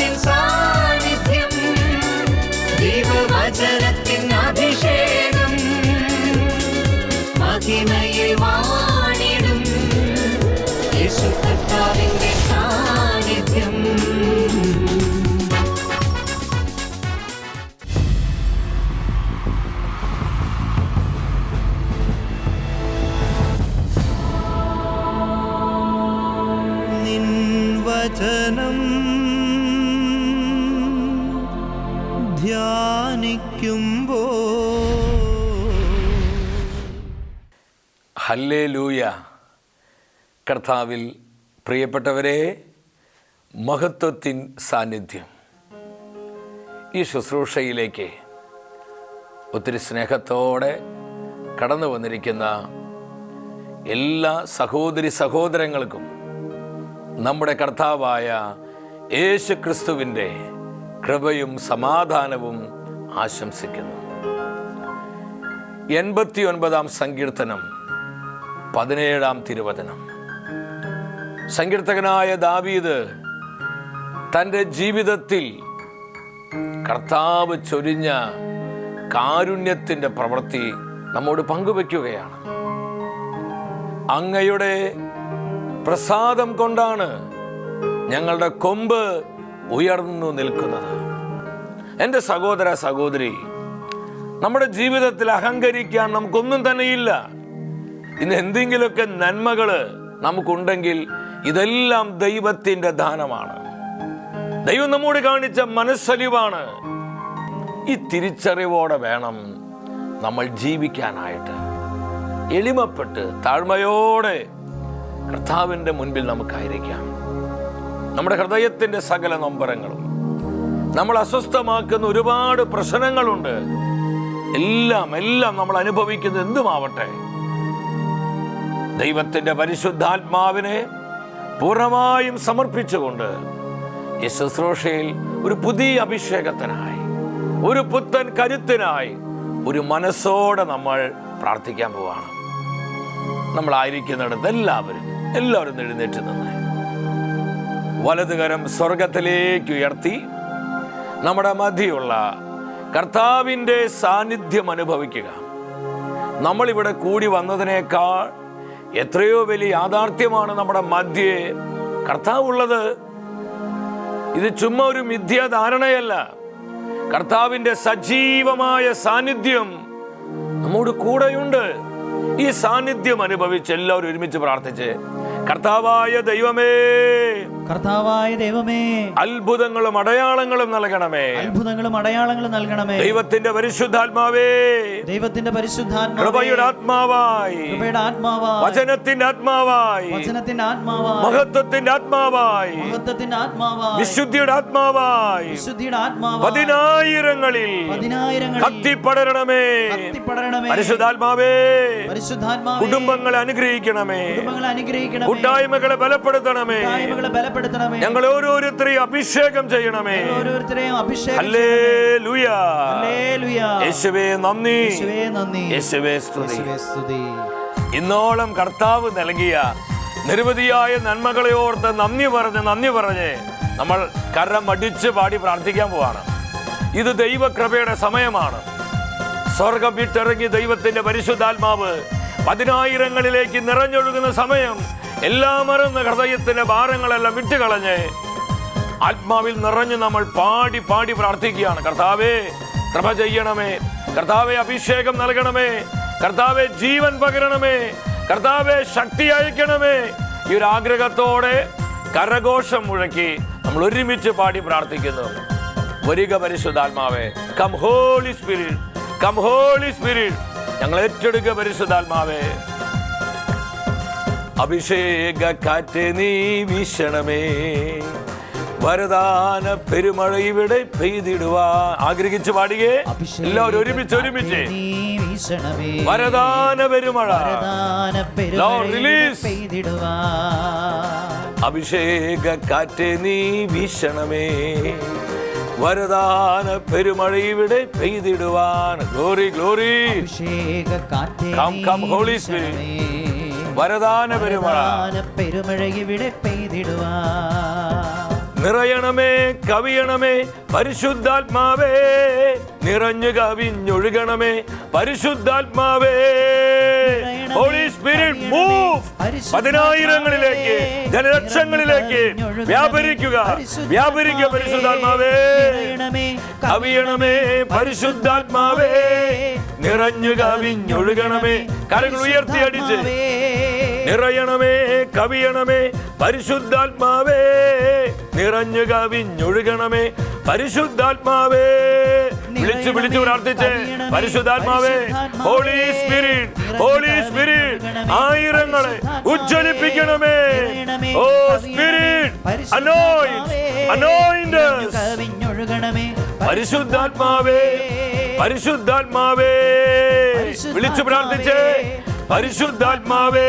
inside. ഹല്ലേ ലൂയ കർത്താവിൽ പ്രിയപ്പെട്ടവരെ മഹത്വത്തിൻ സാന്നിധ്യം. ഈ ശുശ്രൂഷയിലേക്ക് ഒത്തിരി സ്നേഹത്തോടെ കടന്നു വന്നിരിക്കുന്ന എല്ലാ സഹോദരി സഹോദരങ്ങൾക്കും നമ്മുടെ കർത്താവായ യേശു ക്രിസ്തുവിന്റെ കൃപയും സമാധാനവും ആശംസിക്കുന്നു. എൺപത്തി ഒൻപതാം സങ്കീർത്തനം പതിനേഴാം തിരുവചനം. സങ്കീർത്തകനായ ദാവീദ് തന്റെ ജീവിതത്തിൽ കർത്താവ് ചൊരിഞ്ഞ കാരുണ്യത്തിന്റെ പ്രവൃത്തി നമ്മോട് പങ്കുവയ്ക്കുകയാണ് അങ്ങയുടെ പ്രസാദം കൊണ്ടാണ് ഞങ്ങളുടെ കൊമ്പ് ഉയർന്നു നിൽക്കുന്നത്. എന്റെ സഹോദര സഹോദരി നമ്മുടെ ജീവിതത്തിൽ അഹങ്കരിക്കാൻ നമുക്കൊന്നും തന്നെയില്ല. ഇന്ന് എന്തെങ്കിലുമൊക്കെ നന്മകൾ നമുക്കുണ്ടെങ്കിൽ ഇതെല്ലാം ദൈവത്തിന്റെ ദാനമാണ്. ദൈവം നമ്മോട് കാണിച്ച മനസ്സലിവാണ്. ഈ തിരിച്ചറിവോടെ വേണം നമ്മൾ ജീവിക്കാനായിട്ട്. എളിമപ്പെട്ട് താഴ്മയോടെ കർത്താവിന്റെ മുൻപിൽ നമുക്കായിരിക്കാം. നമ്മുടെ ഹൃദയത്തിന്റെ സകല നൊമ്പരങ്ങളും. നമ്മൾ അസ്വസ്ഥമാക്കുന്ന ഒരുപാട് പ്രശ്നങ്ങളുണ്ട്. എല്ലാം എല്ലാം നമ്മൾ അനുഭവിക്കുന്നത് എന്തുമാവട്ടെ? ദൈവത്തിന്റെ പരിശുദ്ധാത്മാവിനെ പൂർണമായും സമർപ്പിച്ചുകൊണ്ട് ഈ ശുശ്രൂഷയിൽ ഒരു പുതിയ അഭിഷേകത്തിനായി ഒരു പുത്തൻ കരുത്തിനായി ഒരു മനസ്സോടെ നമ്മൾ പ്രാർത്ഥിക്കാൻ പോവാണ്. നമ്മളായിരിക്കുന്നിടത്ത് എല്ലാവരും എല്ലാവരും എഴുന്നേറ്റ് നിന്ന് വലതുകരം സ്വർഗത്തിലേക്ക് ഉയർത്തി നമ്മുടെ മതിയുള്ള കർത്താവിന്റെ സാന്നിധ്യം അനുഭവിക്കുക. നമ്മളിവിടെ കൂടി വന്നതിനേക്കാൾ എത്രയോ വലിയ യാഥാർത്ഥ്യമാണ് നമ്മുടെ മധ്യേ. കർത്താവ് ഉള്ളത് ഇത് ചുമ്മാ ഒരു മിഥ്യാധാരണയല്ല. കർത്താവിന്റെ സജീവമായ സാന്നിധ്യം നമ്മോട് കൂടെയുണ്ട്. ഈ സാന്നിധ്യം അനുഭവിച്ച് എല്ലാവരും ഒരുമിച്ച് പ്രാർത്ഥിച്ച് കർത്താവായ ദൈവമേ കർത്താവായ ദൈവമേ അത്ഭുതങ്ങളും അടയാളങ്ങളും നൽകണമേ. അത്ഭുതങ്ങളും അടയാളങ്ങളും നൽകണമേ. ദൈവത്തിന്റെ പരിശുദ്ധാത്മാവേ ദൈവത്തിന്റെ പരിശുദ്ധാത്മാവേ കൃപയുടെ ആത്മാവായി. കൃപയുടെ ആത്മാവായി. വചനത്തിന്റെ ആത്മാവായി. വചനത്തിന്റെ ആത്മാവായി. മഹത്വത്തിന്റെ ആത്മാവായി. മഹത്വത്തിന്റെ ആത്മാവായി. വിശുദ്ധിയുടെ ആത്മാവായി. വിശുദ്ധിയുടെ ആത്മാവായി. പതിനായിരങ്ങളിൽ പതിനായിരങ്ങളിൽ കത്തിപ്പടരണമേ കത്തിപ്പടരണമേ പരിശുദ്ധാത്മാവേ പരിശുദ്ധാത്മാവേ. കുടുംബങ്ങളെ അനുഗ്രഹിക്കണമേ. കുടുംബങ്ങളെ അനുഗ്രഹിക്കണമേ. കൂട്ടായ്മകളെ ബലപ്പെടുത്തണമേ. കൂട്ടായ്മകളെ ബലപ്പെടുത്തണമേ ഞങ്ങൾ ഓരോരുത്തരെയും അഭിഷേകം ചെയ്യണമേ. ഓരോരുത്തരെയും അഭിഷേകം അല്ലേ ലുയ ഹല്ലേലൂയ. യേശുവേ നന്ദി. യേശുവേ നന്ദി. യേശുവേ സ്തുതി. സ്തുതി. ഇന്നോളം കർത്താവ് നൽകിയ നിരവധിയായ നന്മകളെ ഓർത്ത് നന്ദി പറഞ്ഞ് നന്ദി പറഞ്ഞ് നമ്മൾ കരം അടിച്ച് പാടി പ്രാർത്ഥിക്കാൻ പോവാണ്. ഇത് ദൈവകൃപയുടെ സമയമാണ്. സ്വർഗം വിട്ടിറങ്ങി ദൈവത്തിന്റെ പരിശുദ്ധാത്മാവ് പതിനായിരങ്ങളിലേക്ക് നിറഞ്ഞൊഴുകുന്ന സമയം എല്ലാം മറന്ന് ഹൃദയത്തിന്റെ ഭാരങ്ങളെല്ലാം വിട്ട് വിട്ടുകളഞ്ഞ് ആത്മാവിൽ നിറഞ്ഞ് നമ്മൾ പാടി പാടി പ്രാർത്ഥിക്കുകയാണ്. കർത്താവേ കൃപ ചെയ്യണമേ. കർത്താവെ അഭിഷേകം നൽകണമേ. കർത്താവെ ജീവൻ പകരണമേ. കർത്താവെ ശക്തി അയക്കണമേ. ഈ ഒരു ആഗ്രഹത്തോടെ കരഘോഷം മുഴക്കി നമ്മൾ ഒരുമിച്ച് പാടി പ്രാർത്ഥിക്കുന്നു. വരിക പരിശുദ്ധാത്മാവേ come holy spirit come holy spirit ഞങ്ങൾ ഏറ്റെടുക്കുക പരിശുദ്ധാത്മാവേ. അഭിഷേക കാറ്റ് നീ വീശണമേ. വരദാന പെരുമഴ ഇവിടെ പെയ്തിടുവാൻ ആഗ്രഹിച്ച് പാടുകേ എല്ലാവരും ഒരുമിച്ച് ഒരുമിച്ച്. വരദാന പെരുമഴ. റിലീസ് അഭിഷേക കാറ്റ് നീ വീശണമേ. വരദാന പെരുമഴ ഇവിടെ പെയ്തിടുവാൻ. ഗ്ലോറി ഗ്ലോറി അഭിഷേക കം ഹോളി come, വരദാന പെരുമഴ പെരുമഴ ഇവിടെ പെയ്തിടുവാൻ നിറയണമേ കവിയണമേ പരിശുദ്ധാത്മാവേ. നിറഞ്ഞു കവിഞ്ഞൊഴുകണമേ പരിശുദ്ധാത്മാവേ. Holy spirit move. പതിനായിരങ്ങളിലേക്ക് ജനലക്ഷങ്ങളിലേക്ക് വ്യാപരിക്കുക. വ്യാപരിക്കുക പരിശുദ്ധാത്മാവേ. കവിയണമേ പരിശുദ്ധാത്മാവേ. നിറഞ്ഞു കവിഞ്ഞൊഴുകണമേ. കരങ്ങൾ ഉയർത്തി അടിച്ച്. നിറയണമേ കവിയണമേ. പരിശുദ്ധാത്മാവേ. നിറഞ്ഞു കവിഞ്ഞൊഴുകണമേ. പരിശുദ്ധാത്മാവേ. വിളിച്ചു വിളിച്ചു പ്രാർത്ഥിച്ച്. പരിശുദ്ധാത്മാവേ. ഹോളി സ്പിരിറ്റ് ഹോളി ഉജ്ജ്വലിപ്പിക്കണമേ ഓ സ്പിരിറ്റ് അനോയിന്റ് അനോയിന്റ് കവിഞ്ഞൊഴുകണമേ. പരിശുദ്ധാത്മാവേ പരിശുദ്ധാത്മാവേ. വിളിച്ചു പ്രാർത്ഥിച്ചേ. പരിശുദ്ധാത്മാവേ.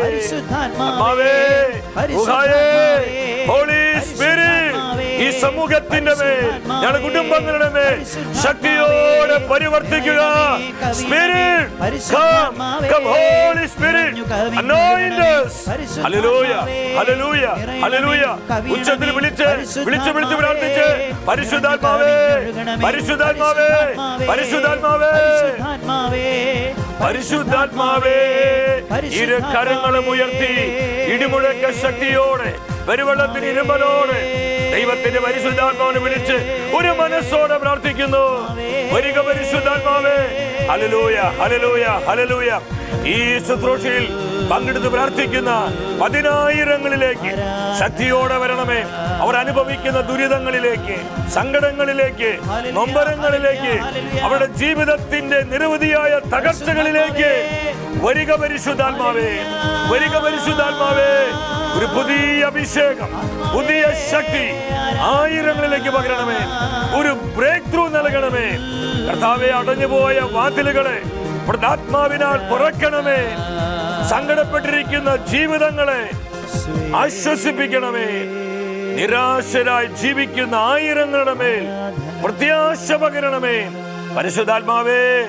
പരിശുദ്ധാത്മാവേ. ഹോളി സമൂഹത്തിന്റെ മേൽ ഞങ്ങളുടെ കുടുംബങ്ങളുടെ മേൽ ശക്തിയോടെ പരിവർത്തിക്കുക. ഉച്ചത്തിൽ വിളിച്ച് വിളിച്ച് വിളിച്ച് പ്രാർത്ഥിച്ച് പരിശുദ്ധാത്മാവേ പരിശുദ്ധാത്മാവേ പരിശുദ്ധാത്മാവേ. പരിശുദ്ധാത്മാവേ ഇരു കരങ്ങളും ഉയർത്തി ഇടിമുഴക്ക ശക്തിയോടെ പെരുവെള്ളത്തിന് ഇരുമ്പലോടെ ദൈവത്തിന്റെ പരിശുദ്ധാത്മാവിനെ വിളിച്ച് ഒരു മനസ്സോടെ പ്രാർത്ഥിക്കുന്നു. വരിക പരിശുദ്ധാത്മാവേ. ഹലലൂയ ഹലലൂയ ഹലലൂയ ഈ ശുശ്രൂഷയിൽ പങ്കെടുത്ത് പ്രാർത്ഥിക്കുന്ന പതിനായിരങ്ങളിലേക്ക് ശക്തിയോടെ വരണമേ. അവർ അനുഭവിക്കുന്ന ദുരിതങ്ങളിലേക്ക് സങ്കടങ്ങളിലേക്ക് നൊമ്പരങ്ങളിലേക്ക് അവരുടെ ജീവിതത്തിന്റെ നിരവധിയായ തകർച്ചകളിലേക്ക് വരിക പരിശുദ്ധാത്മാവേ. വരിക പരിശുദ്ധാത്മാവേ. ഒരു പുതിയ അഭിഷേകം പുതിയ ശക്തി ആയിരങ്ങളിലേക്ക് പകരണമേ. ഒരു ബ്രേക്ക് ത്രൂ നൽകണമേ. കർത്താവെ അടഞ്ഞുപോയ വാതിലുകളെ ആത്മാവിനാൽ തുറക്കണമേ. സങ്കടപ്പെട്ടിരിക്കുന്ന ജീവിതങ്ങളെ ആശ്വസിപ്പിക്കണമേ. നിരാശരായി ജീവിക്കുന്ന ആയിരങ്ങളുടെ മേൽ പ്രത്യാശ പകരണമേ. പരിശുദ്ധാത്മാവേ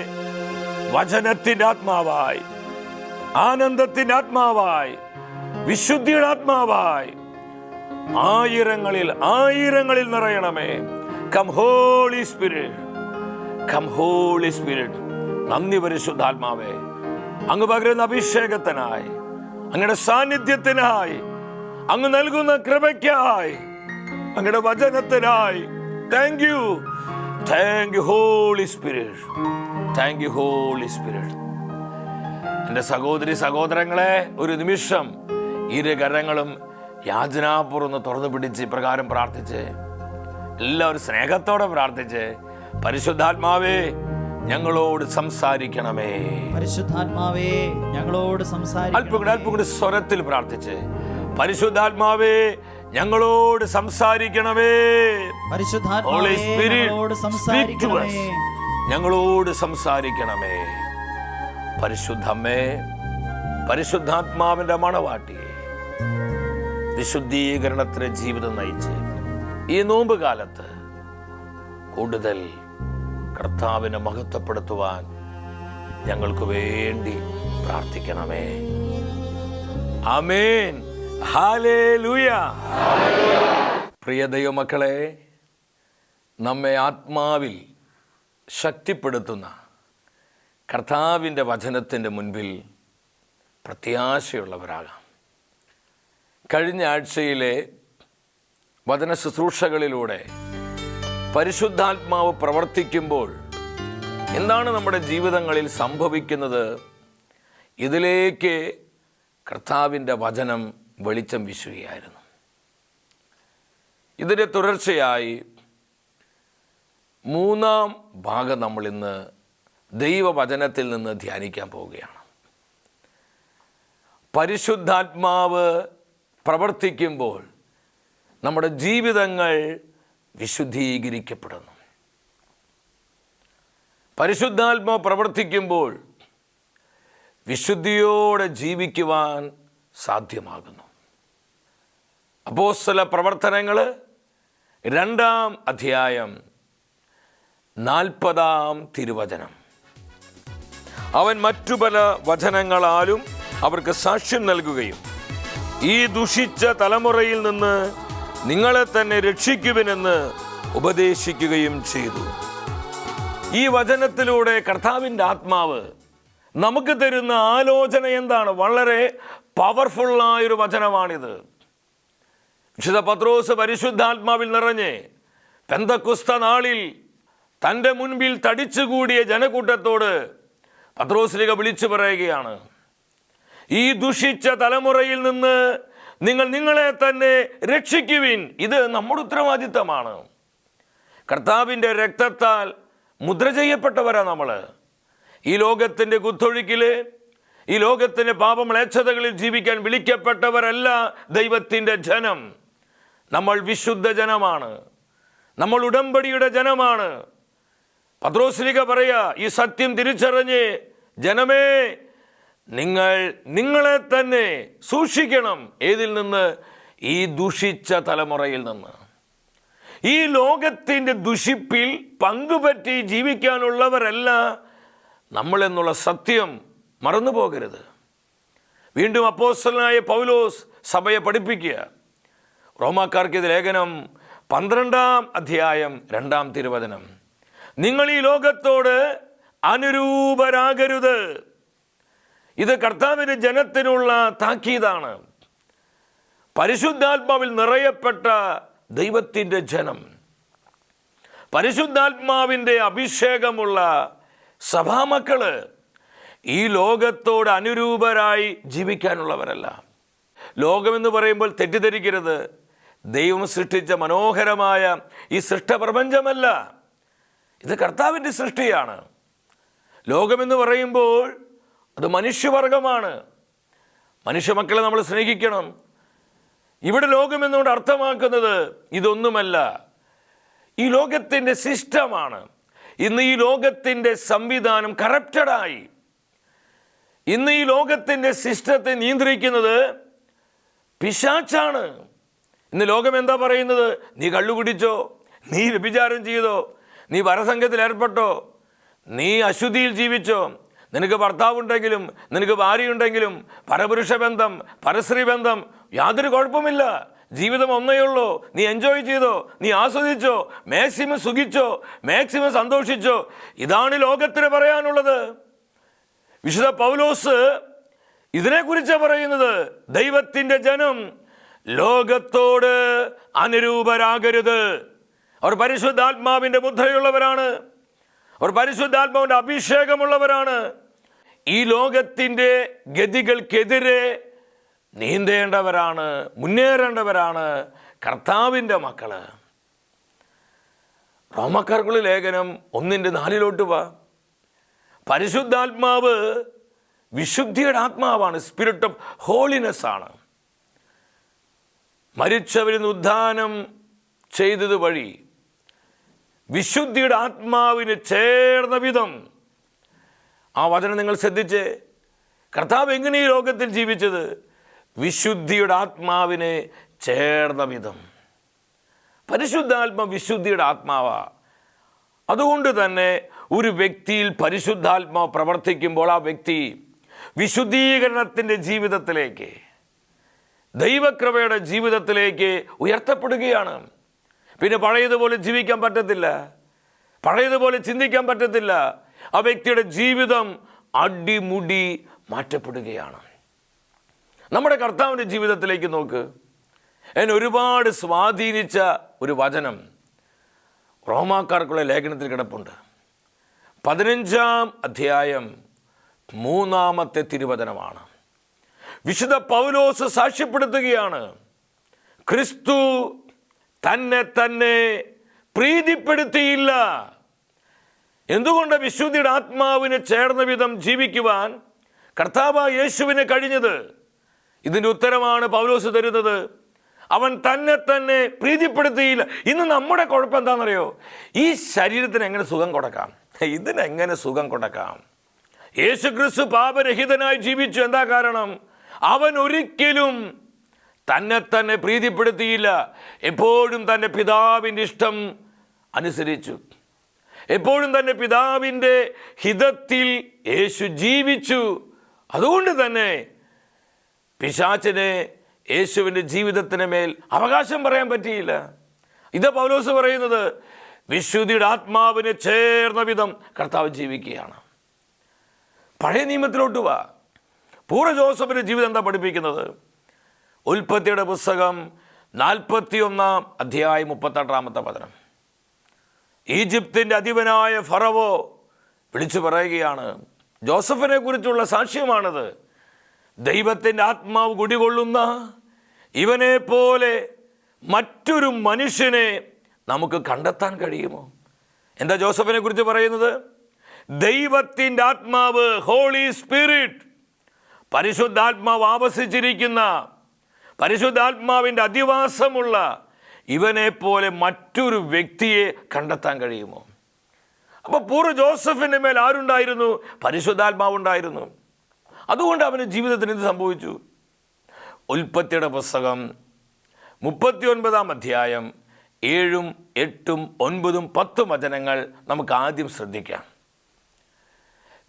വചനത്തിന്റെ ആത്മാവായി ആനന്ദത്തിന്റെ ആത്മാവായി വിശുദ്ധിയുടെ ആത്മാവായി ആയിരങ്ങളിൽ ആയിരങ്ങളിൽ നിറയണമേ. Come holy spirit come holy spirit നന്ദി പരിശുദ്ധാത്മാവേ. അങ്ങ് പകരുന്ന അഭിഷേകത്തിനായി അങ്ങയുടെ സാന്നിധ്യത്തിനായി അങ്ങ് നൽകുന്ന കൃപയ്ക്കായി അങ്ങയുടെ വചനത്തിനായി. Thank you thank you holy spirit thank you holy spirit എന്റെ സഹോദരി സഹോദരങ്ങളെ ഒരു നിമിഷം ഇരു കരങ്ങളും യാചനാപൂർവം തുറന്നു പിടിച്ച് ഇപ്രകാരം പ്രാർത്ഥിച്ച് എല്ലാവരും സ്നേഹത്തോടെ പ്രാർത്ഥിച്ച് പരിശുദ്ധാത്മാവേ ഞങ്ങളോട് സംസാരിക്കണമേ. പരിശുദ്ധാത്മാവേ ഞങ്ങളോട് അല്പം കൂടെ സംസാരിക്കണം അല്പം കൂടെ സ്വരത്തിൽ പ്രാർത്ഥിച്ച് പരിശുദ്ധാത്മാവേ ഞങ്ങളോട്. സംസാരിക്കണമേ. ഞങ്ങളോട് സംസാരിക്കണമേ. പരിശുദ്ധമ്മേ പരിശുദ്ധാത്മാവിന്റെ മണവാട്ടിയെ. വിശുദ്ധീകരണത്തിന് ജീവിതം നയിച്ച് ഈ നോമ്പ് കാലത്ത് കൂടുതൽ കർത്താവിനെ മഹത്വപ്പെടുത്തുവാൻ ഞങ്ങൾക്ക് വേണ്ടി പ്രാർത്ഥിക്കണമേ. ഹാലേലൂയ പ്രിയ ദൈവമക്കളെ നമ്മെ ആത്മാവിൽ ശക്തിപ്പെടുത്തുന്ന കർത്താവിന്റെ വചനത്തിന്റെ മുൻപിൽ പ്രത്യാശയുള്ളവരാകാം. കഴിഞ്ഞ ആഴ്ചയിലെ വചന ശുശ്രൂഷകളിലൂടെ പരിശുദ്ധാത്മാവ് പ്രവർത്തിക്കുമ്പോൾ എന്താണ് നമ്മുടെ ജീവിതങ്ങളിൽ സംഭവിക്കുന്നത്? ഇതിലേക്ക് കർത്താവിന്റെ വചനം വെളിച്ചം വീശുകയായിരുന്നു. ഇതിന്റെ തുടർച്ചയായി മൂന്നാം ഭാഗം നമ്മൾ ഇന്ന് ദൈവവചനത്തിൽ നിന്ന് ധ്യാനിക്കാൻ പോവുകയാണ്. പരിശുദ്ധാത്മാവ് പ്രവർത്തിക്കുമ്പോൾ നമ്മുടെ ജീവിതങ്ങൾ വിശുദ്ധീകരിക്കപ്പെടുന്നു. പരിശുദ്ധാത്മാവ് പ്രവർത്തിക്കുമ്പോൾ വിശുദ്ധിയോടെ ജീവിക്കുവാൻ സാധ്യമാകുന്നു. അപ്പോസ്തല പ്രവർത്തനങ്ങൾ രണ്ടാം അധ്യായം നാൽപ്പതാം തിരുവചനം. അവൻ മറ്റു പല വചനങ്ങളാലും അവർക്ക് സാക്ഷ്യം നൽകുകയും ഈ ദുഷിച്ച തലമുറയിൽ നിന്ന് നിങ്ങളെ തന്നെ രക്ഷിക്കുവിനെന്ന് ഉപദേശിക്കുകയും ചെയ്തു. ഈ വചനത്തിലൂടെ കർത്താവിന്റെ ആത്മാവ് നമുക്ക് തരുന്ന ആലോചന എന്താണ്? വളരെ പവർഫുള്ളായൊരു വചനമാണിത്. വിശുദ്ധ പത്രോസ് പരിശുദ്ധാത്മാവിൽ നിറഞ്ഞ് പെന്തക്കുസ്ത നാളിൽ തന്റെ മുൻപിൽ തടിച്ചുകൂടിയ ജനക്കൂട്ടത്തോട് പത്രോസ്ലിക വിളിച്ചു പറയുകയാണ്. ഈ ദുഷിച്ച തലമുറയിൽ നിന്ന് നിങ്ങൾ നിങ്ങളെ തന്നെ രക്ഷിക്കുവിൻ. ഇത് നമ്മുടെ ഉത്തരവാദിത്തമാണ്. കർത്താവിന്റെ രക്തത്താൽ മുദ്ര ചെയ്യപ്പെട്ടവരാ നമ്മൾ ഈ ലോകത്തിന്റെ കുത്തൊഴുക്കിൽ ഈ ലോകത്തിന്റെ പാപമ്ലേച്ഛതകളിൽ ജീവിക്കാൻ വിളിക്കപ്പെട്ടവരല്ല ദൈവത്തിന്റെ ജനം. നമ്മൾ വിശുദ്ധ ജനമാണ്. നമ്മൾ ഉടമ്പടിയുടെ ജനമാണ്. പത്രോസ്ലിക പറയാ ഈ സത്യം തിരിച്ചറിഞ്ഞ് ജനമേ നിങ്ങൾ നിങ്ങളെ തന്നെ സൂക്ഷിക്കണം. ഏതിൽ നിന്ന്? ഈ ദുഷിച്ച തലമുറയിൽ നിന്ന്. ഈ ലോകത്തിന്റെ ദുഷിപ്പിൽ പങ്കുപറ്റി ജീവിക്കാനുള്ളവരല്ല നമ്മളെന്നുള്ള സത്യം മറന്നു പോകരുത്. വീണ്ടും അപ്പോസ്റ്റലായ പൗലോസ് സഭയെ പഠിപ്പിക്കുക. റോമാക്കാർക്കിത് ലേഖനം പന്ത്രണ്ടാം അധ്യായം രണ്ടാം തിരുവചനം. നിങ്ങൾ ഈ ലോകത്തോട് അനുരൂപരാകരുത്. ഇത് കർത്താവിന്റെ ജനത്തിനുള്ള താക്കീതാണ്. പരിശുദ്ധാത്മാവിൽ നിറയപ്പെട്ട ദൈവത്തിന്റെ ജനം പരിശുദ്ധാത്മാവിന്റെ അഭിഷേകമുള്ള സഭാമക്കൾ ഈ ലോകത്തോട് അനുരൂപരായി ജീവിക്കാനുള്ളവരല്ല. ലോകമെന്ന് പറയുമ്പോൾ തെറ്റിദ്ധരിക്കരുത്. ദൈവം സൃഷ്ടിച്ച മനോഹരമായ ഈ സൃഷ്ടപ്രപഞ്ചമല്ല. ഇത് കർത്താവിന്റെ സൃഷ്ടിയാണ്. ലോകമെന്ന് പറയുമ്പോൾ അത് മനുഷ്യവർഗമാണ്. മനുഷ്യമക്കളെ നമ്മൾ സ്നേഹിക്കണം. ഇവിടെ ലോകം ലോകമെന്നുകൊണ്ട് അർത്ഥമാക്കുന്നത് ഇതൊന്നുമല്ല. ഈ ലോകത്തിന്റെ സിസ്റ്റമാണ്. ഇന്ന് ഈ ലോകത്തിന്റെ സംവിധാനം കറപ്റ്റഡായി. ഇന്ന് ഈ ലോകത്തിന്റെ സിസ്റ്റത്തെ നിയന്ത്രിക്കുന്നത് പിശാച്ചാണ്. ഇന്ന് ലോകം എന്താ പറയുന്നത്? നീ കള്ളു കുടിച്ചോ നീ വ്യഭിചാരം ചെയ്തോ? നീ വരസംഘത്തിൽ ഏർപ്പെട്ടോ? നീ അശുദ്ധിയിൽ ജീവിച്ചോ? നിനക്ക് ഭർത്താവുണ്ടെങ്കിലും നിനക്ക് ഭാര്യയുണ്ടെങ്കിലും പരപുരുഷ ബന്ധം പരശ്രീ ബന്ധം യാതൊരു കുഴപ്പമില്ല ജീവിതം ഒന്നേ ഉള്ളൂ. നീ എൻജോയ് ചെയ്തോ? നീ ആസ്വദിച്ചോ? മാക്സിമം സുഖിച്ചോ? മാക്സിമം സന്തോഷിച്ചോ? ഇതാണ് ലോകത്തിന് പറയാനുള്ളത്. വിശുദ്ധ പൗലോസ് ഇതിനെക്കുറിച്ചാണ് പറയുന്നത് ദൈവത്തിന്റെ ജനം ലോകത്തോട് അനുരൂപരാകരുത്. അവർ പരിശുദ്ധാത്മാവിന്റെ മുദ്രയുള്ളവരാണ് അവർ പരിശുദ്ധാത്മാവിന്റെ അഭിഷേകമുള്ളവരാണ്. ഈ ലോകത്തിന്റെ ഗതികൾക്കെതിരെ നീന്തേണ്ടവരാണ് മുന്നേറേണ്ടവരാണ് കർത്താവിന്റെ മക്കൾ റോമക്കാർക്കുള്ള ലേഖനം ഒന്നിന്റെ നാലിലോട്ട് വാ. പരിശുദ്ധാത്മാവ് വിശുദ്ധിയുടെ ആത്മാവാണ് സ്പിരിറ്റ് ഓഫ് ഹോളിനെസ് ആണ്. മരിച്ചവരിൽ നിന്ന് ഉദ്ധാനം ചെയ്തത് വഴി വിശുദ്ധിയുടെ ആത്മാവിന് ചേർന്ന വിധം. ആ വചനം നിങ്ങൾ ശ്രദ്ധിച്ച് കർത്താവ് എങ്ങനെ ഈ ലോകത്തിൽ ജീവിച്ചത്? വിശുദ്ധിയുടെ ആത്മാവിനെ ചേർന്ന വിധം. പരിശുദ്ധാത്മ വിശുദ്ധിയുടെ ആത്മാവാ. അതുകൊണ്ട് തന്നെ ഒരു വ്യക്തിയിൽ പരിശുദ്ധാത്മാവ് പ്രവർത്തിക്കുമ്പോൾ ആ വ്യക്തി വിശുദ്ധീകരണത്തിന്റെ ജീവിതത്തിലേക്ക് ദൈവക്രമയുടെ ജീവിതത്തിലേക്ക് ഉയർത്തപ്പെടുകയാണ്. പിന്നെ പഴയതുപോലെ ജീവിക്കാൻ പറ്റത്തില്ല. പഴയതുപോലെ ചിന്തിക്കാൻ പറ്റത്തില്ല. ആ വ്യക്തിയുടെ ജീവിതം അടിമുടി മാറ്റപ്പെടുകയാണ്. നമ്മുടെ കർത്താവിന്റെ ജീവിതത്തിലേക്ക് നോക്ക്. എന്നെ ഒരുപാട് സ്വാധീനിച്ച ഒരു വചനം റോമാക്കാർക്കുള്ള ലേഖനത്തിൽ കിടപ്പുണ്ട്. പതിനഞ്ചാം അധ്യായം മൂന്നാമത്തെ തിരുവചനമാണ്. വിശുദ്ധ പൗലോസ് സാക്ഷ്യപ്പെടുത്തുകയാണ്. ക്രിസ്തു തന്നെ തന്നെ പ്രീതിപ്പെടുത്തിയില്ല. എന്തുകൊണ്ട് വിശുദ്ധിയുടെ ആത്മാവിന് ചേർന്ന വിധം ജീവിക്കുവാൻ കർത്താവ് യേശുവിന് കഴിഞ്ഞത്? ഇതിന്റെ ഉത്തരമാണ് പൗലോസ് തരുന്നത്. അവൻ തന്നെ തന്നെ പ്രീതിപ്പെടുത്തിയില്ല. ഇന്ന് നമ്മുടെ കുഴപ്പം എന്താണെന്നറിയോ? ഈ ശരീരത്തിന് എങ്ങനെ സുഖം കൊടുക്കാം? ഇതിനെങ്ങനെ സുഖം കൊടുക്കാം? യേശു ക്രിസ്തു പാപരഹിതനായി ജീവിച്ചു. എന്താ കാരണം? അവൻ ഒരിക്കലും തന്നെ തന്നെ പ്രീതിപ്പെടുത്തിയില്ല. എപ്പോഴും തന്റെ പിതാവിന്റെ ഇഷ്ടം അനുസരിച്ചു. എപ്പോഴും തന്റെ പിതാവിന്റെ ഹിതത്തിൽ യേശു ജീവിച്ചു. അതുകൊണ്ട് തന്നെ പിശാച്ചിനെ യേശുവിന്റെ ജീവിതത്തിന് മേൽ അവകാശം പറയാൻ പറ്റിയില്ല. ഇത് പൗലോസ് പറയുന്നത് വിശുദ്ധിയുടെ ആത്മാവിനെ ചേർന്ന വിധം കർത്താവ് ജീവിക്കുകയാണ്. പഴയ നിയമത്തിലോട്ട് വാ. പൂർവ ജോസഫിന്റെ ജീവിതം എന്താ പഠിപ്പിക്കുന്നത്? ഉൽപ്പത്തിയുടെ പുസ്തകം നാൽപ്പത്തിയൊന്നാം അധ്യായം മുപ്പത്തെട്ടാമത്തെ പതനം ഈജിപ്തിന്റെ അധിപനായ ഫറവോ വിളിച്ചു പറയുകയാണ് ജോസഫിനെ കുറിച്ചുള്ള സാക്ഷ്യമാണത്. ദൈവത്തിന്റെ ആത്മാവ് കുടികൊള്ളുന്ന ഇവനെ പോലെ മറ്റൊരു മനുഷ്യനെ നമുക്ക് കണ്ടെത്താൻ കഴിയുമോ? എന്താ ജോസഫിനെ കുറിച്ച് പറയുന്നത്? ദൈവത്തിന്റെ ആത്മാവ് ഹോളി സ്പിരിറ്റ് പരിശുദ്ധാത്മാവ് ആവസിച്ചിരിക്കുന്ന പരിശുദ്ധാത്മാവിന്റെ അധിവാസമുള്ള ഇവനെപ്പോലെ മറ്റൊരു വ്യക്തിയെ കണ്ടെത്താൻ കഴിയുമോ? അപ്പോൾ പൂർവ ജോസഫിന്റെ മേൽ ആരുണ്ടായിരുന്നു? പരിശുദ്ധാത്മാവുണ്ടായിരുന്നു. അതുകൊണ്ട് അവന് ജീവിതത്തിന് എന്ത് സംഭവിച്ചു? ഉൽപ്പത്തിയുടെ പുസ്തകം മുപ്പത്തി ഒൻപതാം അധ്യായം ഏഴും എട്ടും ഒൻപതും പത്തും വചനങ്ങൾ നമുക്ക് ആദ്യം ശ്രദ്ധിക്കാം.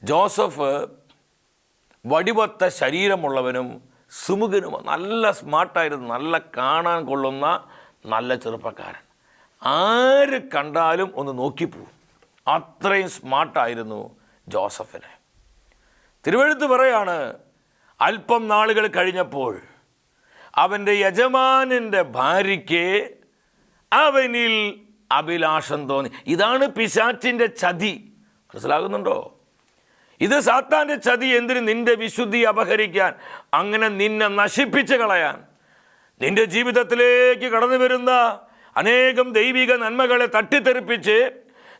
ജോസഫ് വടിവത്ത ശരീരമുള്ളവനും സുമുഖനും നല്ല സ്മാർട്ടായിരുന്നു നല്ല കാണാൻ കൊള്ളുന്ന നല്ല ചെറുപ്പക്കാരൻ. ആര് കണ്ടാലും ഒന്ന് നോക്കിപ്പോവും അത്രയും സ്മാർട്ടായിരുന്നു ജോസഫിന്. തിരുവഴുത്ത് പറയാണ് അല്പം നാളുകൾ കഴിഞ്ഞപ്പോൾ അവന്റെ യജമാനന്റെ ഭാര്യയ്ക്ക് അവനിൽ അഭിലാഷം തോന്നി. ഇതാണ് പിശാറ്റിന്റെ ചതി. മനസ്സിലാകുന്നുണ്ടോ? ഇത് സാത്താന്റെ ചതി എന്തിന് നിന്റെ വിശുദ്ധി അപഹരിക്കാൻ? അങ്ങനെ നിന്നെ നശിപ്പിച്ച് കളയാൻ. നിന്റെ ജീവിതത്തിലേക്ക് കടന്നു വരുന്ന അനേകം ദൈവിക നന്മകളെ തട്ടിത്തെറിപ്പിച്ച്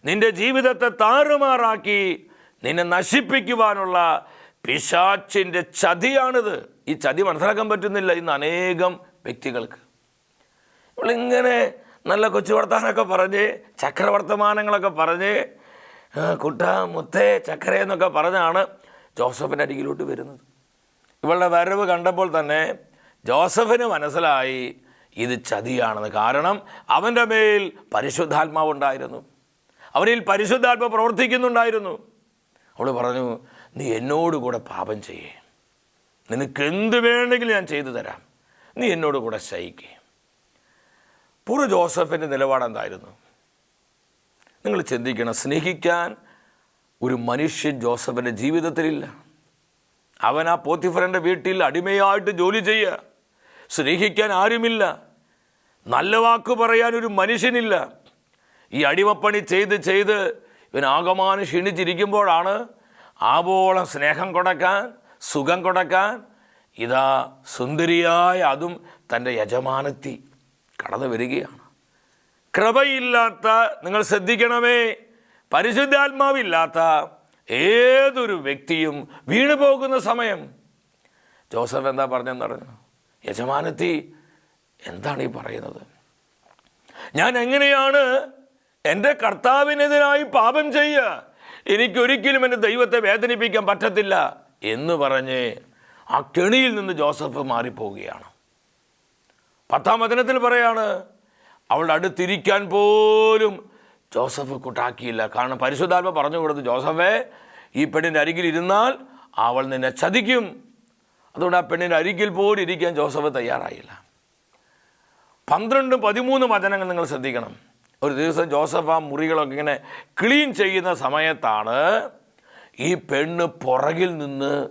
നിന്റെ ജീവിതത്തെ താറുമാറാക്കി നിന്നെ നശിപ്പിക്കുവാനുള്ള പിശാച്ചിന്റെ ചതിയാണിത്. ഈ ചതി മനസ്സിലാക്കാൻ പറ്റുന്നില്ല ഇന്ന് അനേകം വ്യക്തികൾക്ക്. ഇവളിങ്ങനെ നല്ല കൊച്ചു വർത്തമാനമൊക്കെ പറഞ്ഞ് ചക്രവർത്തമാനങ്ങളൊക്കെ പറഞ്ഞ് കുട്ട മുത്തേ ചക്കര എന്നൊക്കെ പറഞ്ഞാണ് ജോസഫിന്റെ അരികിലോട്ട് വരുന്നത്. ഇവളുടെ വരവ് കണ്ടപ്പോൾ തന്നെ ജോസഫിന് മനസ്സിലായി ഇത് ചതിയാണെന്ന് കാരണം അവന്റെ മേൽ പരിശുദ്ധാത്മാവ് ഉണ്ടായിരുന്നു. അവനിൽ പരിശുദ്ധാത്മ പ്രവർത്തിക്കുന്നുണ്ടായിരുന്നു. അവൾ പറഞ്ഞു നീ എന്നോട് കൂടെ പാപം ചെയ്യേ. നിനക്ക് എന്ത് വേണമെങ്കിലും ഞാൻ ചെയ്തു തരാം. നീ എന്നോട് കൂടെ ശയിക്കേ. പൂർവ ജോസഫിന്റെ നിലപാട് എന്തായിരുന്നു നിങ്ങൾ ചിന്തിക്കണം സ്നേഹിക്കാൻ ഒരു മനുഷ്യൻ ജോസഫിന്റെ ജീവിതത്തിലില്ല. അവൻ ആ പോത്തിഫറിന്റെ വീട്ടിൽ അടിമയായിട്ട് ജോലി ചെയ്യുക സ്നേഹിക്കാൻ ആരുമില്ല. നല്ല വാക്ക് പറയാൻ ഒരു മനുഷ്യനില്ല. ഈ അടിമപ്പണി ചെയ്ത് ചെയ്ത് ഇവൻ ആകമാനം ക്ഷീണിച്ചിരിക്കുമ്പോഴാണ് ആവോളം സ്നേഹം കൊടുക്കാൻ സുഖം കൊടുക്കാൻ ഇതാ സുന്ദരിയായ അതും തന്റെ യജമാനത്തി കടന്നു വരികയാണ്. കൃപയില്ലാത്ത നിങ്ങൾ ശ്രദ്ധിക്കണമേ പരിശുദ്ധാത്മാവില്ലാത്ത ഏതൊരു വ്യക്തിയും വീണു പോകുന്ന സമയം. ജോസഫ് എന്താ പറഞ്ഞെന്ന് പറഞ്ഞു യജമാനത്തി എന്താണ് ഈ പറയുന്നത്? ഞാൻ എങ്ങനെയാണ് എന്റെ കർത്താവിനെതിരായി പാപം ചെയ്യുക എനിക്കൊരിക്കലും എന്റെ ദൈവത്തെ വേദനിപ്പിക്കാൻ പറ്റത്തില്ല എന്ന് പറഞ്ഞ് ആ കെണിയിൽ നിന്ന് ജോസഫ് മാറിപ്പോവുകയാണ്. പത്താം വചനത്തിൽ പറയാണ് അവളുടെ അടുത്തിരിക്കാൻ പോലും ജോസഫ് കൂട്ടാക്കിയില്ല. കാരണം പരിശുദ്ധാത്മ പറഞ്ഞു കൊടുത്തു ജോസഫേ ഈ പെണ്ണിന്റെ അരികിൽ ഇരുന്നാൽ അവൾ നിന്നെ ചതിക്കും. അതുകൊണ്ട് ആ പെണ്ണിന്റെ അരികിൽ പോലും ഇരിക്കാൻ ജോസഫ് തയ്യാറായില്ല. പന്ത്രണ്ടും പതിമൂന്നും വചനങ്ങൾ നിങ്ങൾ ശ്രദ്ധിക്കണം. ഒരു ദിവസം ജോസഫ് ആ മുറികളൊക്കെ ഇങ്ങനെ ക്ലീൻ ചെയ്യുന്ന സമയത്താണ് ഈ പെണ്ണ് പുറകിൽ നിന്ന്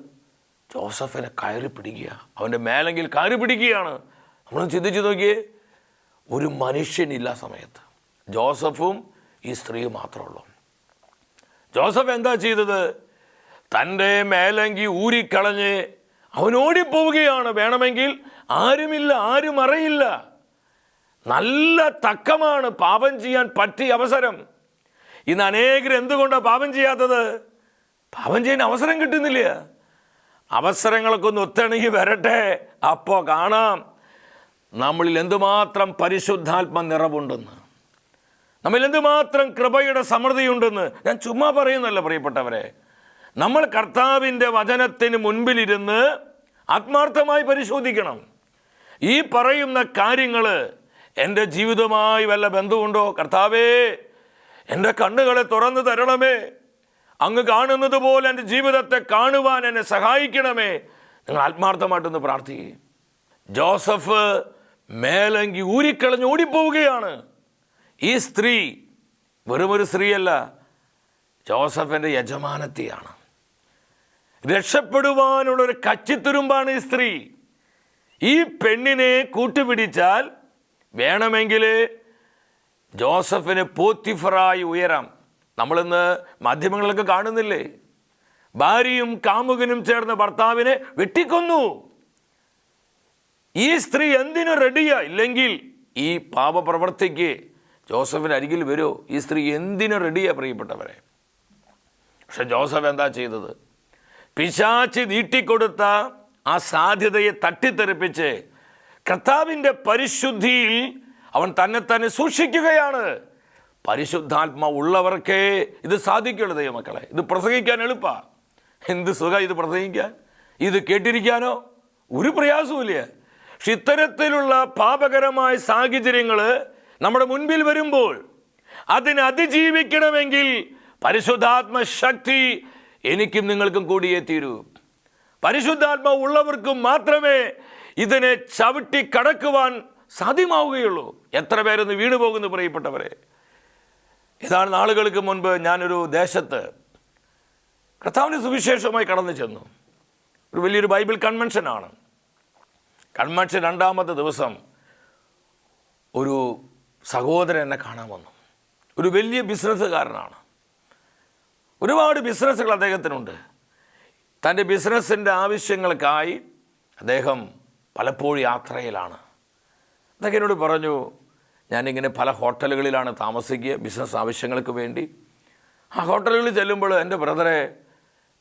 ജോസഫിനെ കയറി പിടിക്കുക. അവന്റെ മേലെങ്കിൽ കയറി പിടിക്കുകയാണ്. നമ്മൾ ചിന്തിച്ച് നോക്കിയേ. ഒരു മനുഷ്യനില്ല സമയത്ത്. ജോസഫും ഈ സ്ത്രീ മാത്രമേ ഉള്ളൂ ജോസഫ് എന്താ ചെയ്തത്? തന്റെ മേലങ്കി ഊരിക്കളഞ്ഞ് അവനോടിപ്പോവുകയാണ് വേണമെങ്കിൽ ആരുമില്ല ആരും അറിയില്ല. നല്ല തക്കമാണ് പാപം ചെയ്യാൻ പറ്റിയ അവസരം. ഇന്ന് അനേകർ എന്തുകൊണ്ടാണ് പാപം ചെയ്യാത്തത്? പാപം ചെയ്യാൻ അവസരം കിട്ടുന്നില്ല. അവസരങ്ങളൊക്കെ ഒന്ന് ഒത്തിണങ്ങി വരട്ടെ. അപ്പോൾ കാണാം. നമ്മളിൽ എന്തുമാത്രം പരിശുദ്ധാത്മ നിറവുണ്ടെന്ന്? നമ്മിൽ എന്തുമാത്രം കൃപയുടെ സമൃദ്ധിയുണ്ടെന്ന്? ഞാൻ ചുമ്മാ പറയുന്നല്ല പ്രിയപ്പെട്ടവരെ. നമ്മൾ കർത്താവിന്റെ വചനത്തിന് മുൻപിലിരുന്ന് ആത്മാർത്ഥമായി പരിശോധിക്കണം. ഈ പറയുന്ന കാര്യങ്ങൾ എന്റെ ജീവിതവുമായി വല്ല ബന്ധമുണ്ടോ? കർത്താവേ എന്റെ കണ്ണുകളെ തുറന്നു തരണമേ. അങ്ങ് കാണുന്നത് പോലെ എന്റെ ജീവിതത്തെ കാണുവാൻ എന്നെ സഹായിക്കണമേ. നിങ്ങൾ ആത്മാർത്ഥമായിട്ടൊന്ന് പ്രാർത്ഥിക്കുകയും ജോസഫ് മേലങ്കി ഊരിക്കളഞ്ഞ് ഓടിപ്പോവുകയാണ്. ഈ സ്ത്രീ വെറുമൊരു സ്ത്രീയല്ല ജോസഫിന്റെ യജമാനത്തിയാണ്. രക്ഷപ്പെടുവാനുള്ള ഒരു കച്ചിത്തുരുമ്പാണ് ഈ സ്ത്രീ. ഈ പെണ്ണിനെ കൂട്ടുപിടിച്ചാൽ വേണമെങ്കിൽ ജോസഫിന് പോത്തിഫറായി ഉയരാം. നമ്മളിന്ന് മാധ്യമങ്ങളൊക്കെ കാണുന്നില്ലേ? ഭാര്യയും കാമുകനും ചേർന്ന് ഭർത്താവിനെ വെട്ടിക്കൊന്നു. ഈ സ്ത്രീ എന്തിനു റെഡിയാ ഇല്ലെങ്കിൽ ഈ പാപപ്രവർത്തിക്ക് ജോസഫിന് അരികിൽ വരുമോ ഈ സ്ത്രീ എന്തിനു റെഡിയാ പ്രിയപ്പെട്ടവരെ? പക്ഷെ ജോസഫ് എന്താ ചെയ്തത്? പിശാച്ച് നീട്ടിക്കൊടുത്ത ആ സാധ്യതയെ തട്ടിത്തെറിപ്പിച്ച് കർത്താവിന്റെ പരിശുദ്ധിയിൽ അവൻ തന്നെ തന്നെ സൂക്ഷിക്കുകയാണ്. പരിശുദ്ധാത്മ ഉള്ളവർക്കേ ഇത് സാധിക്കുള്ളൂ ദൈവമക്കളെ. ഇത് പ്രസംഗിക്കാൻ എളുപ്പമാണ് എന്ത് സുഖം ഇത് പ്രസംഗിക്കാൻ? ഇത് കേട്ടിരിക്കാനോ? ഒരു പ്രയാസവുമില്ല. പക്ഷെ ഇത്തരത്തിലുള്ള പാപകരമായ സാഹചര്യങ്ങൾ നമ്മുടെ മുൻപിൽ വരുമ്പോൾ അതിനെ അതിജീവിക്കണമെങ്കിൽ പരിശുദ്ധാത്മ ശക്തി എനിക്കും നിങ്ങൾക്കും കൂടിയേ തീരൂ. പരിശുദ്ധാത്മ ഉള്ളവർക്കും മാത്രമേ ഇതിനെ ചവിട്ടി കടക്കുവാൻ സാധ്യമാവുകയുള്ളൂ. എത്ര പേരൊന്ന് വീണു പോകുന്ന പ്രിയപ്പെട്ടവരെ. ഇതാണ് നാളുകൾക്ക് മുൻപ് ഞാനൊരു ദേശത്ത് കർത്താവിന്റെ സുവിശേഷമായി കടന്നു ചെന്നു. ഒരു വലിയൊരു ബൈബിൾ കൺവെൻഷനാണ്. കൺവെൻഷൻ രണ്ടാമത്തെ ദിവസം ഒരു സഹോദരൻ എന്നെ കാണാൻ വന്നു. ഒരു വലിയ ബിസിനസ്സുകാരനാണ്. ഒരുപാട് ബിസിനസ്സുകൾ അദ്ദേഹത്തിനുണ്ട്. തന്റെ ബിസിനസ്സിന്റെ ആവശ്യങ്ങൾക്കായി അദ്ദേഹം പലപ്പോഴും യാത്രയിലാണ്. അദ്ദേഹം എന്നോട് പറഞ്ഞു ഞാനിങ്ങനെ പല ഹോട്ടലുകളിലാണ് താമസിക്കുക ബിസിനസ് ആവശ്യങ്ങൾക്ക് വേണ്ടി. ആ ഹോട്ടലുകളിൽ ചെല്ലുമ്പോൾ എന്റെ ബ്രദറെ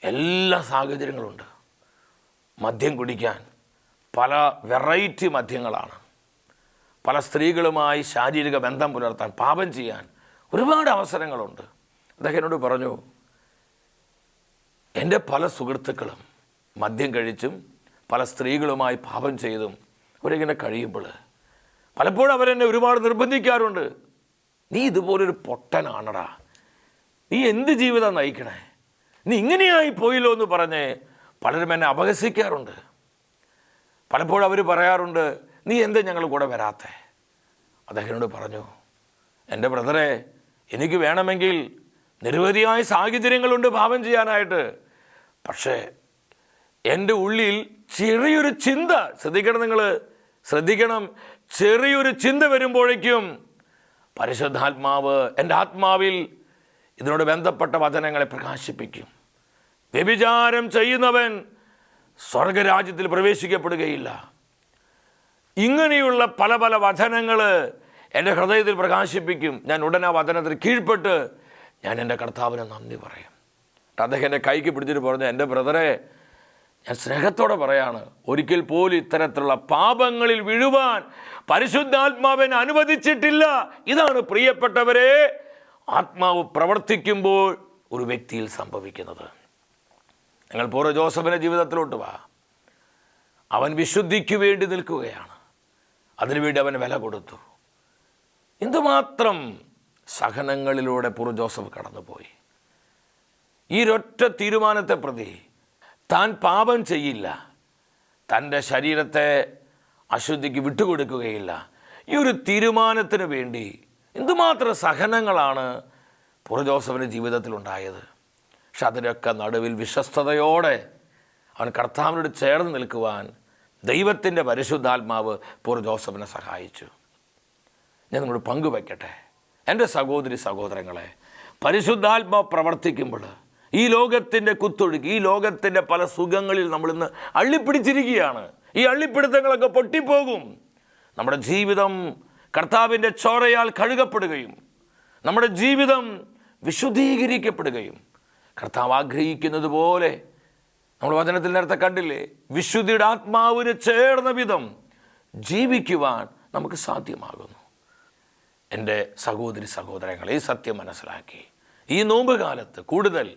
എല്ലാ സാഹചര്യങ്ങളുണ്ട്. മദ്യം കുടിക്കാൻ പല വെറൈറ്റി മദ്യങ്ങളാണ്. പല സ്ത്രീകളുമായി ശാരീരിക ബന്ധം പുലർത്താൻ പാപം ചെയ്യാൻ ഒരുപാട് അവസരങ്ങളുണ്ട്. അദ്ദേഹം എന്നോട് പറഞ്ഞു എന്റെ പല സുഹൃത്തുക്കളും മദ്യം കഴിച്ചും പല സ്ത്രീകളുമായി പാപം ചെയ്തും അവരിങ്ങനെ കഴിയുമ്പോൾ പലപ്പോഴും അവരെന്നെ ഒരുപാട് നിർബന്ധിക്കാറുണ്ട്. നീ ഇതുപോലൊരു പൊട്ടനാണടാ. നീ എന്ത് ജീവിതം നയിക്കണേ? നീ ഇങ്ങനെയായി പോയില്ലോ എന്ന് പറഞ്ഞ് പലരും എന്നെ അപഹസിക്കാറുണ്ട്. പലപ്പോഴും അവർ പറയാറുണ്ട് നീ എന്താ ഞങ്ങൾ കൂടെ വരാത്തേ? അദ്ദേഹത്തിനോട് പറഞ്ഞു എന്റെ ബ്രദറെ എനിക്ക് വേണമെങ്കിൽ നിരവധിയായ സാഹചര്യങ്ങളുണ്ട് പാപം ചെയ്യാനായിട്ട്. പക്ഷേ എന്റെ ഉള്ളിൽ ചെറിയൊരു ചിന്ത ശ്രദ്ധിക്കണം നിങ്ങൾ ശ്രദ്ധിക്കണം. ചെറിയൊരു ചിന്ത വരുമ്പോഴേക്കും പരിശുദ്ധാത്മാവ് എന്റെ ആത്മാവിൽ ഇതിനോട് ബന്ധപ്പെട്ട വചനങ്ങളെ പ്രകാശിപ്പിക്കും. വ്യഭിചാരം ചെയ്യുന്നവൻ സ്വർഗരാജ്യത്തിൽ പ്രവേശിക്കപ്പെടുകയില്ല. ഇങ്ങനെയുള്ള പല പല വചനങ്ങൾ എന്റെ ഹൃദയത്തിൽ പ്രകാശിപ്പിക്കും. ഞാൻ ഉടനെ ആ കീഴ്പ്പെട്ട് ഞാൻ എന്റെ കർത്താവിനെ നന്ദി പറയും. അദ്ദേഹം എന്റെ കൈക്ക് പിടിച്ചിട്ട് പറഞ്ഞു എന്റെ ബ്രദറെ ഞാൻ സ്നേഹത്തോടെ പറയാണ് ഒരിക്കൽ പോലും ഇത്തരത്തിലുള്ള പാപങ്ങളിൽ വീഴുവാൻ പരിശുദ്ധാത്മാവിനെ അനുവദിച്ചിട്ടില്ല. ഇതാണ് പ്രിയപ്പെട്ടവരെ ആത്മാവ് പ്രവർത്തിക്കുമ്പോൾ ഒരു വ്യക്തിയിൽ സംഭവിക്കുന്നത്. നിങ്ങൾ പൂർവ ജോസഫിന്റെ ജീവിതത്തിലോട്ട് വാ. അവൻ വിശുദ്ധിക്ക് വേണ്ടി നിൽക്കുകയാണ്. അതിനുവേണ്ടി അവൻ വില കൊടുത്തു. എന്തുമാത്രം സഹനങ്ങളിലൂടെ പൂർവ ജോസഫ് കടന്നുപോയി. ഈ ഒരൊറ്റ തീരുമാനത്തെ പ്രതി താൻ പാപം ചെയ്യില്ല. തന്റെ ശരീരത്തെ അശുദ്ധിക്ക് വിട്ടുകൊടുക്കുകയില്ല. ഈ ഒരു തീരുമാനത്തിന് വേണ്ടി എന്തുമാത്രം സഹനങ്ങളാണ് പുറജോസഫിന്റെ ജോസഫിന്റെ ജീവിതത്തിലുണ്ടായത്? പക്ഷെ അതിനൊക്കെ നടുവിൽ വിശ്വസ്തയോടെ അവൻ കർത്താവിനോട് ചേർന്ന് നിൽക്കുവാൻ ദൈവത്തിന്റെ പരിശുദ്ധാത്മാവ് പൂർ ജോസഫിനെ സഹായിച്ചു. ഞാൻ നിങ്ങളോട് പങ്കുവയ്ക്കട്ടെ. എന്റെ സഹോദരി സഹോദരങ്ങളെ പരിശുദ്ധാത്മാവ് പ്രവർത്തിക്കുമ്പോൾ ഈ ലോകത്തിന്റെ കുത്തൊഴുക്ക് ഈ ലോകത്തിന്റെ പല സുഖങ്ങളിൽ നമ്മളിന്ന് അള്ളിപ്പിടിച്ചിരിക്കുകയാണ്. ഈ അള്ളിപ്പിടുത്തങ്ങളൊക്കെ പൊട്ടിപ്പോകും. നമ്മുടെ ജീവിതം കർത്താവിന്റെ ചോരയാൽ കഴുകപ്പെടുകയും നമ്മുടെ ജീവിതം വിശുദ്ധീകരിക്കപ്പെടുകയും കർത്താവ് ആഗ്രഹിക്കുന്നത് പോലെ നമ്മൾ വചനത്തിൽ നേരത്തെ കണ്ടില്ലേ? വിശുദ്ധിയുടെ ആത്മാവിന് ചേർന്ന വിധം ജീവിക്കുവാൻ നമുക്ക് സാധ്യമാകുന്നു. എന്റെ സഹോദരി സഹോദരങ്ങൾ ഈ സത്യം മനസ്സിലാക്കി. ഈ നോമ്പ് കാലത്ത് കൂടുതൽ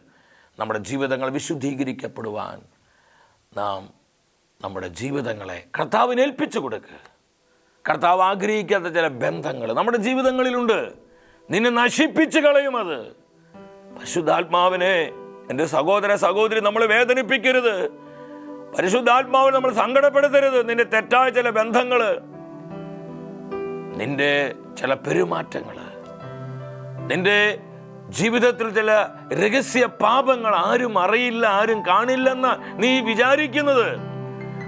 നമ്മുടെ ജീവിതങ്ങൾ വിശുദ്ധീകരിക്കപ്പെടുവാൻ നാം നമ്മുടെ ജീവിതങ്ങളെ കർത്താവിന് ഏൽപ്പിച്ചു കൊടുക്കുക കർത്താവ് ആഗ്രഹിക്കാത്ത ചില ബന്ധങ്ങൾ നമ്മുടെ ജീവിതങ്ങളിലുണ്ട്. നിന്നെ നശിപ്പിച്ച് കളയും അത്. പരിശുദ്ധാത്മാവിനെ എന്റെ സഹോദര സഹോദരി നമ്മൾ വേദനിപ്പിക്കരുത്. പരിശുദ്ധാത്മാവിനെ നമ്മൾ സങ്കടപ്പെടുത്തരുത്. നിന്റെ തെറ്റായ ചില ബന്ധങ്ങൾ നിന്റെ ചില പെരുമാറ്റങ്ങൾ നിന്റെ ജീവിതത്തിൽ ചില രഹസ്യ പാപങ്ങൾ ആരും അറിയില്ല ആരും കാണില്ലെന്ന് നീ വിചാരിക്കുന്നത്.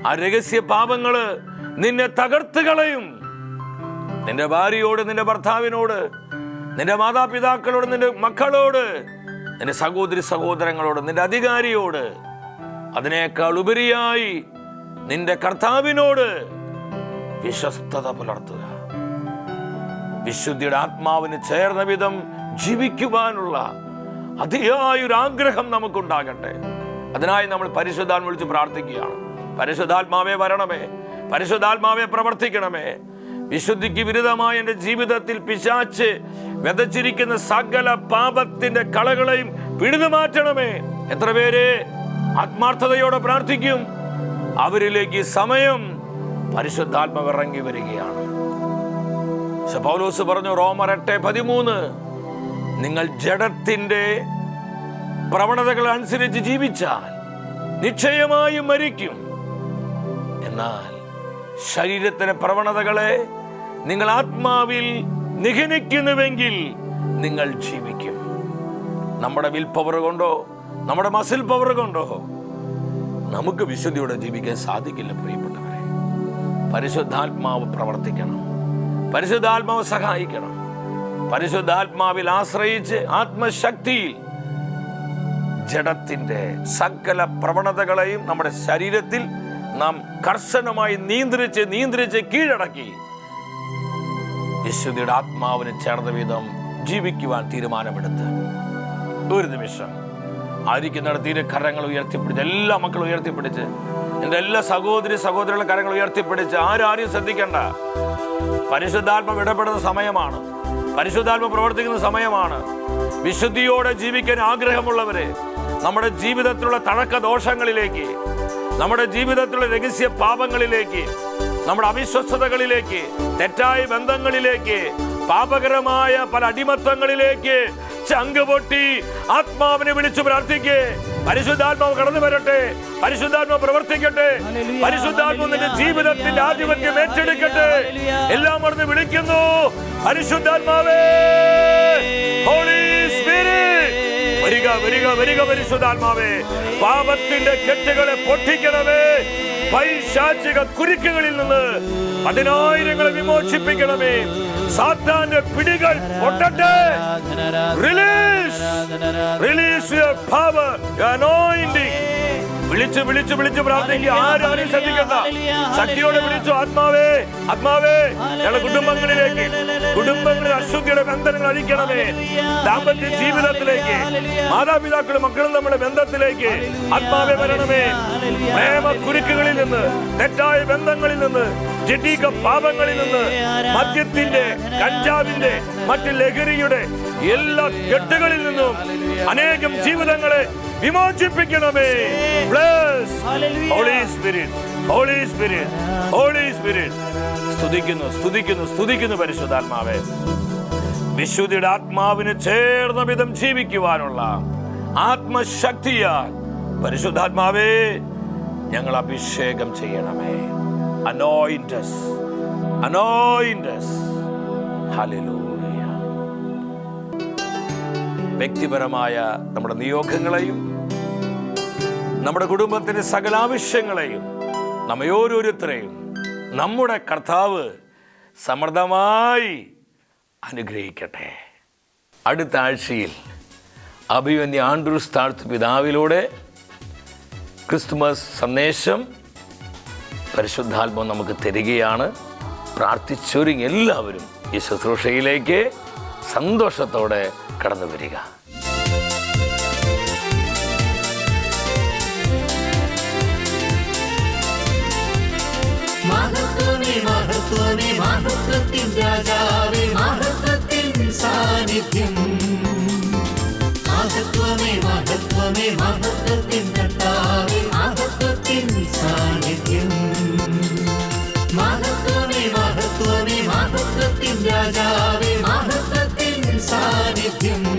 ആ രഹസ്യ പാപങ്ങൾ നിന്നെ തകർത്ത് കളയും. നിന്റെ ഭാര്യയോട് നിന്റെ ഭർത്താവിനോട് നിന്റെ മാതാപിതാക്കളോട് നിന്റെ മക്കളോട് നിന്റെ സഹോദരി സഹോദരങ്ങളോട് നിന്റെ അധികാരിയോട് അതിനേക്കാൾ ഉപരിയായി നിന്റെ കർത്താവിനോട് വിശ്വസ്തത പുലർത്തുക. വിശുദ്ധിയുടെ ആത്മാവിന് ചേർന്ന വിധം ജീവിക്കുവാനുള്ള അതിയായ ഒരു ആഗ്രഹം നമുക്കുണ്ടാകട്ടെ. അതിനായി നമ്മൾ പരിശുദ്ധാൽ വിളിച്ച് പ്രാർത്ഥിക്കുകയാണ്. പരിശുദ്ധാത്മാവെ വരണമേ. പരിശുദ്ധാത്മാവെ പ്രവർത്തിക്കണമേ. വിശുദ്ധിക്ക് വിരുദ്ധമായ എന്റെ ജീവിതത്തിൽ പിശാച്ച് വിതച്ചിരിക്കുന്ന സകല പാപത്തിന്റെ കളകളെയും പിഴുതു മാറ്റണമേ. എത്ര പേര് ആത്മാർത്ഥതയോടെ പ്രാർത്ഥിക്കും? അവരിലേക്ക് സമയം പരിശുദ്ധാത്മാവ് ഇറങ്ങി വരികയാണ്. പൗലോസ് പറഞ്ഞു റോമർ എട്ട് പതിമൂന്ന് നിങ്ങൾ ജഡത്തിന്റെ പ്രവണതകൾ അനുസരിച്ച് ജീവിച്ചാൽ നിശ്ചയമായും മരിക്കും. എന്നാൽ ശരീരത്തിലെ പ്രവണതകളെ നിങ്ങൾ ആത്മാവിൽ നിഗനിക്കുന്നുവെങ്കിൽ നിങ്ങൾ ജീവിക്കും. നമ്മുടെ വിൽ പവർ കൊണ്ടോ നമ്മുടെ മസിൽ പവർ കൊണ്ടോ നമുക്ക് വിശുദ്ധിയോടെ ജീവിക്കാൻ സാധിക്കില്ല പ്രിയപ്പെട്ടവരെ. പരിശുദ്ധാത്മാവ് പ്രവർത്തിക്കണം. പരിശുദ്ധാത്മാവ് സഹായിക്കണം. പരിശുദ്ധാത്മാവിൽ ആശ്രയിച്ച് ആത്മശക്തിയിൽ ജഡത്തിന്റെ സകല പ്രവണതകളെയും നമ്മുടെ ശരീരത്തിൽ നാം കർശനമായി നിയന്ത്രിച്ച് നിയന്ത്രിച്ച് കീഴടക്കി വിശുദ്ധിയുടെ ആത്മാവിന് ചേർന്ന വിധം ജീവിക്കുവാൻ തീരുമാനമെടുത്ത്. ഒരു നിമിഷം. ആയിരിക്കുന്ന തീരെ കരങ്ങൾ ഉയർത്തിപ്പിടിച്ച് എല്ലാ മക്കളും ഉയർത്തിപ്പിടിച്ച് എന്റെ എല്ലാ സഹോദരി സഹോദരികളുടെ കരങ്ങൾ ഉയർത്തിപ്പിടിച്ച് ആരും ശ്രദ്ധിക്കേണ്ട. പരിശുദ്ധാത്മ ഇടപെടുന്ന സമയമാണ്. പരിശുദ്ധാത്മ പ്രവർത്തിക്കുന്ന സമയമാണ്. വിശുദ്ധിയോടെ ജീവിക്കാൻ ആഗ്രഹമുള്ളവരെ നമ്മുടെ ജീവിതത്തിലുള്ള തഴക്ക ദോഷങ്ങളിലേക്ക് നമ്മുടെ ജീവിതത്തിലുള്ള രഹസ്യ പാപങ്ങളിലേക്ക് നമ്മുടെ അവിശ്വസ്തതകളിലേക്ക് തെറ്റായ ബന്ധങ്ങളിലേക്ക് പാപകരമായ പല അടിമത്തങ്ങളിലേക്ക് ചങ്ക് പൊട്ടി ആത്മാവിനെ വിളിച്ചു പ്രാർത്ഥിക്കേ. പരിശുദ്ധാത്മാവ് കടന്നു വരട്ടെ. പരിശുദ്ധാത്മാവ് പ്രവർത്തിക്കട്ടെ. പരിശുദ്ധാത്മാവ് നിന്റെ ജീവിതത്തിന്റെ ആധിപത്യം ഏറ്റെടുക്കട്ടെ. എല്ലാം മറന്ന് വിളിക്കുന്നു. പരിശുദ്ധാത്മാവേ. ഹോളി വരിക വരിക വരിക പരിശുദ്ധാത്മാവേ. പാപത്തിന്റെ കെട്ടുകളെ പൊട്ടിക്കണമേ. പൈശാചിക കുരുക്കുകളിൽ നിന്ന് പതിനായിരങ്ങളെ വിമോചിപ്പിക്കണമേ. സാത്താന്റെ പിടികൾ പൊട്ടട്ടെ. Release release your power anointing വിളിച്ച് വിളിച്ച് വിളിച്ച് പ്രാർത്ഥിക്കുക. ആരും ശ്രദ്ധിക്കണ്ട. ശക്തിയോടെ വിളിച്ചു ആത്മാവേ ആത്മാവേ. ഞങ്ങളുടെ കുടുംബങ്ങളിലേക്ക് കുടുംബങ്ങളിൽ അശുദ്ധിയുടെ ബന്ധനങ്ങൾ അഴിക്കണമേ. ദാമ്പത്യ ജീവിതത്തിലേക്ക് മാതാപിതാക്കളും മക്കളും നമ്മുടെ ബന്ധത്തിലേക്ക് ആത്മാവേ വരണമേ. പ്രേമ കുരുക്കുകളിൽ നിന്ന് തെറ്റായ ബന്ധങ്ങളിൽ നിന്ന് ജഡീക പാപങ്ങളിൽ നിന്ന് മദ്യത്തിന്റെ കഞ്ചാവിന്റെ മറ്റ് ലഹരിയുടെ എല്ലാ കെട്ടുകളിൽ നിന്നും അനേകം ജീവിതങ്ങളെ വിമോചിപ്പിക്കണമേ. Bless holy spirit holy spirit holy spirit സ്തുതിക്കുന്നു സ്തുതിക്കുന്നു സ്തുതിക്കുന്നു പരിശുദ്ധാത്മാവേ. വിശുദ്ധിയുടെ ആത്മാവിന് ചേർന്ന വിധം ജീവിക്കുവാനുള്ള ആത്മശക്തിയാൽ പരിശുദ്ധാത്മാവേ ഞങ്ങൾ അഭിഷേകം ചെയ്യണമേ. അനോയിന്റസ് us. Hallelujah. വ്യക്തിപരമായ നമ്മുടെ നിയോഗങ്ങളെയും നമ്മുടെ കുടുംബത്തിന്റെ സകലാവശ്യങ്ങളെയും നമ്മയോരോരുത്തരെയും നമ്മെ നമ്മുടെ കർത്താവ് സമൃദ്ധമായി അനുഗ്രഹിക്കട്ടെ അടുത്ത ആഴ്ചയിൽ അഭിമന്യ ആൻഡ്രൂസ് താഴ്ത്തു പിതാവിലൂടെ ക്രിസ്തുമസ് സന്ദേശം പരിശുദ്ധാത്മം നമുക്ക് തരികയാണ്. പ്രാർത്ഥിച്ചൊരു എല്ലാവരും ഈ ശുശ്രൂഷയിലേക്ക് സന്തോഷത്തോടെ കടന്നു വരിക. മഹത്വമേ മഹത്വത്തിൻ രാജാവേ മഹത്വത്തിൻ സാന്നിധ്യം. മഹത്വത്തിൻ മഹത്വത്തിൻ സാന്നിധ്യം. haciendo.